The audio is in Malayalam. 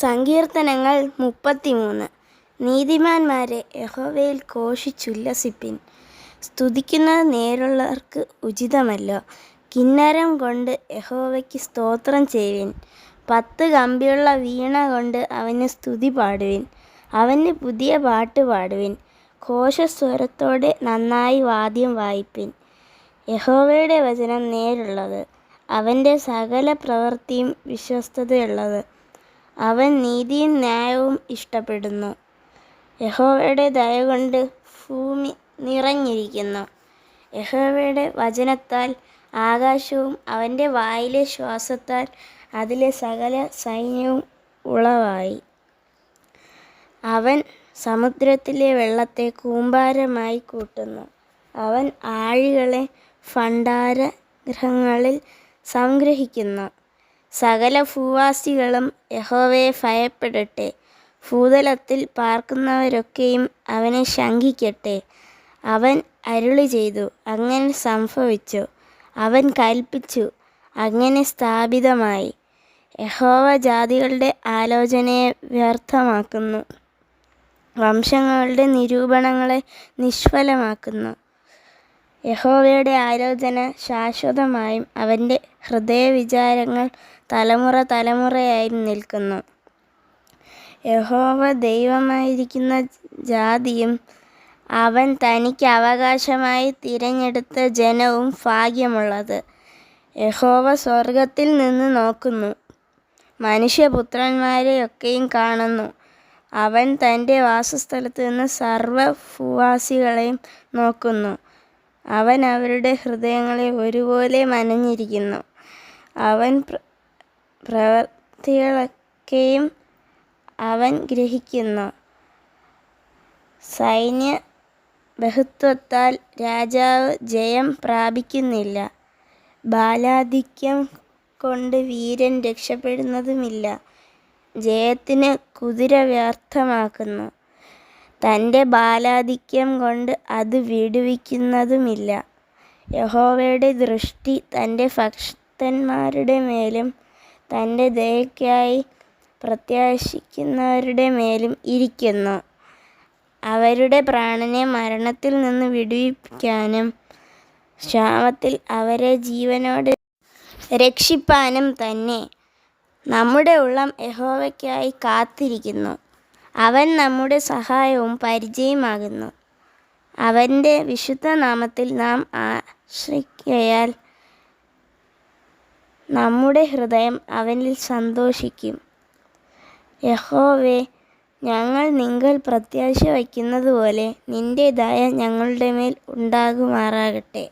സങ്കീർത്തനങ്ങൾ മുപ്പത്തിമൂന്ന്. നീതിമാന്മാരെ യഹോവയിൽ ഘോഷിച്ചുല്ലസിപ്പിൻ. സ്തുതിക്കുന്നത് നേരുള്ളവർക്ക് ഉചിതമല്ലോ. കിന്നരം കൊണ്ട് യഹോവയ്ക്ക് സ്തോത്രം ചെയ്യുവിൻ. പത്ത് കമ്പിയുള്ള വീണ കൊണ്ട് അവന് സ്തുതി പാടുവിൻ. അവന് പുതിയ പാട്ട് പാടുവിൻ. ഘോഷസ്വരത്തോടെ നന്നായി വാദ്യം വായിപ്പിൻ. യഹോവയുടെ വചനം നേരുള്ളത്. അവന്റെ സകല പ്രവൃത്തിയും വിശ്വസ്തതയുള്ളത്. അവൻ നീതിയും ന്യായവും ഇഷ്ടപ്പെടുന്നു. യഹോവയുടെ ദയ കൊണ്ട് ഭൂമി നിറഞ്ഞിരിക്കുന്നു. യഹോവയുടെ വചനത്താൽ ആകാശവും അവന്റെ വായിലെ ശ്വാസത്താൽ അതിലെ സകല സൈന്യവും ഉളവായി. അവൻ സമുദ്രത്തിലെ വെള്ളത്തെ കൂമ്പാരമായി കൂട്ടുന്നു. അവൻ ആഴികളെ ഭണ്ഡാരഗൃഹങ്ങളിൽ സംഗ്രഹിക്കുന്നു. സകല ഭൂവാസികളും യഹോവയെ ഭയപ്പെടട്ടെ. ഭൂതലത്തിൽ പാർക്കുന്നവരൊക്കെയും അവനെ ശങ്കിക്കട്ടെ. അവൻ അരുളി ചെയ്തു അങ്ങനെ സംഭവിച്ചു. അവൻ കൽപ്പിച്ചു അങ്ങനെ സ്ഥാപിതമായി. യഹോവ ജാതികളുടെ ആലോചനയെ വ്യർത്ഥമാക്കുന്നു. വംശങ്ങളുടെ നിരൂപണങ്ങളെ നിഷ്ഫലമാക്കുന്നു. യഹോവയുടെ ആലോചന ശാശ്വതമായും അവന്റെ ഹൃദയവിചാരങ്ങൾ തലമുറ തലമുറയായും നിൽക്കുന്നു. യഹോവ ദൈവമായിരിക്കുന്ന ജാതിയും അവൻ തനിക്ക് അവകാശമായി തിരഞ്ഞെടുത്ത ജനവും ഭാഗ്യമുള്ളത്. യഹോവ സ്വർഗത്തിൽ നിന്ന് നോക്കുന്നു. മനുഷ്യപുത്രന്മാരെയൊക്കെയും കാണുന്നു. അവൻ തന്റെ വാസസ്ഥലത്ത് നിന്ന് സർവ ഭൂവാസികളെയും നോക്കുന്നു. അവൻ അവരുടെ ഹൃദയങ്ങളെ ഒരുപോലെ മനഞ്ഞിരിക്കുന്നു. അവൻ പ്രവൃത്തികളൊക്കെയും അവൻ ഗ്രഹിക്കുന്നു. സൈന്യ ബഹുത്വത്താൽ രാജാവ് ജയം പ്രാപിക്കുന്നില്ല. ബാലാധിക്യം കൊണ്ട് വീരൻ രക്ഷപ്പെടുന്നതുമില്ല. ജയത്തിന് കുതിര വ്യർത്ഥമാക്കുന്നു തന്റെ ബാലാധിക്യം കൊണ്ട് അത് വിടുവിക്കുന്നതുമില്ല. യഹോവയുടെ ദൃഷ്ടി തന്റെ ഭക്തന്മാരുടെ മേലും തന്റെ ദയക്കായി പ്രത്യാശിക്കുന്നവരുടെ മേലും ഇരിക്കുന്നു. അവരുടെ പ്രാണനെ മരണത്തിൽ നിന്ന് വിടുവിക്കാനും ക്ഷാമത്തിൽ അവരെ ജീവനോട് രക്ഷിപ്പാനും തന്നെ നമ്മുടെ ഉള്ളം യഹോവയ്ക്കായി കാത്തിരിക്കുന്നു. അവൻ നമ്മുടെ സഹായവും പരിചയമാകുന്നു. അവന്റെ വിശുദ്ധ നാമത്തിൽ നാം ആശ്രയിക്കയാൽ നമ്മുടെ ഹൃദയം അവനിൽ സന്തോഷിക്കും. യഹോവേ ഞങ്ങൾ നിങ്ങൾ പ്രത്യാശ വയ്ക്കുന്നത് പോലെ നിന്റെ ദയ ഞങ്ങളുടെ മേൽ ഉണ്ടാകുമാറാകട്ടെ.